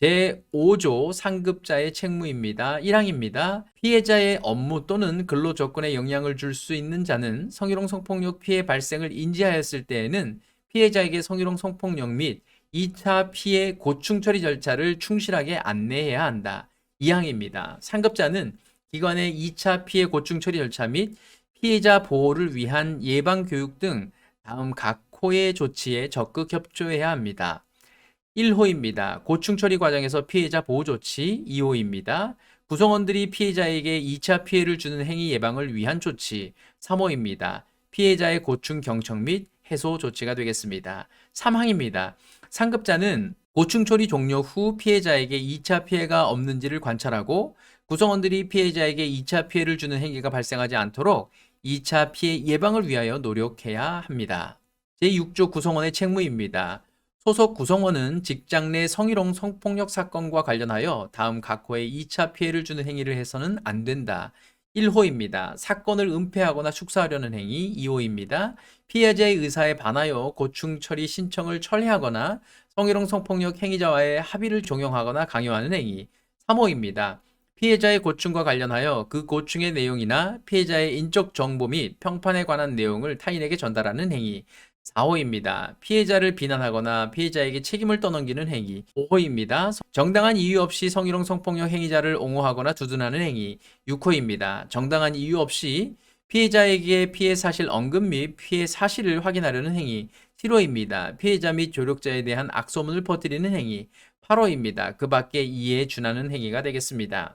제5조 상급자의 책무입니다. 1항입니다. 피해자의 업무 또는 근로 조건에 영향을 줄 수 있는 자는 성희롱 성폭력 피해 발생을 인지하였을 때에는 피해자에게 성희롱 성폭력 및 2차 피해 고충 처리 절차를 충실하게 안내해야 한다. 2항입니다. 상급자는 기관의 2차 피해 고충 처리 절차 및 피해자 보호를 위한 예방 교육 등 다음 각 호의 조치에 적극 협조해야 합니다. 1호입니다. 고충 처리 과정에서 피해자 보호 조치 2호입니다. 구성원들이 피해자에게 2차 피해를 주는 행위 예방을 위한 조치 3호입니다. 피해자의 고충 경청 및 해소 조치가 되겠습니다. 3항입니다. 상급자는 고충 처리 종료 후 피해자에게 2차 피해가 없는지를 관찰하고 구성원들이 피해자에게 2차 피해를 주는 행위가 발생하지 않도록 2차 피해 예방을 위하여 노력해야 합니다. 제6조 구성원의 책무입니다. 소속 구성원은 직장 내 성희롱 성폭력 사건과 관련하여 다음 각 호에 2차 피해를 주는 행위를 해서는 안 된다. 1호입니다. 사건을 은폐하거나 축소하려는 행위. 2호입니다. 피해자의 의사에 반하여 고충 처리 신청을 철회하거나 성희롱 성폭력 행위자와의 합의를 종용하거나 강요하는 행위. 3호입니다. 피해자의 고충과 관련하여 그 고충의 내용이나 피해자의 인적 정보 및 평판에 관한 내용을 타인에게 전달하는 행위. 4호입니다. 피해자를 비난하거나 피해자에게 책임을 떠넘기는 행위. 5호입니다. 정당한 이유 없이 성희롱 성폭력 행위자를 옹호하거나 두둔하는 행위. 6호입니다. 정당한 이유 없이 피해자에게 피해 사실 언급 및 피해 사실을 확인하려는 행위. 7호입니다. 피해자 및 조력자에 대한 악소문을 퍼뜨리는 행위. 8호입니다. 그 밖에 이해에 준하는 행위가 되겠습니다.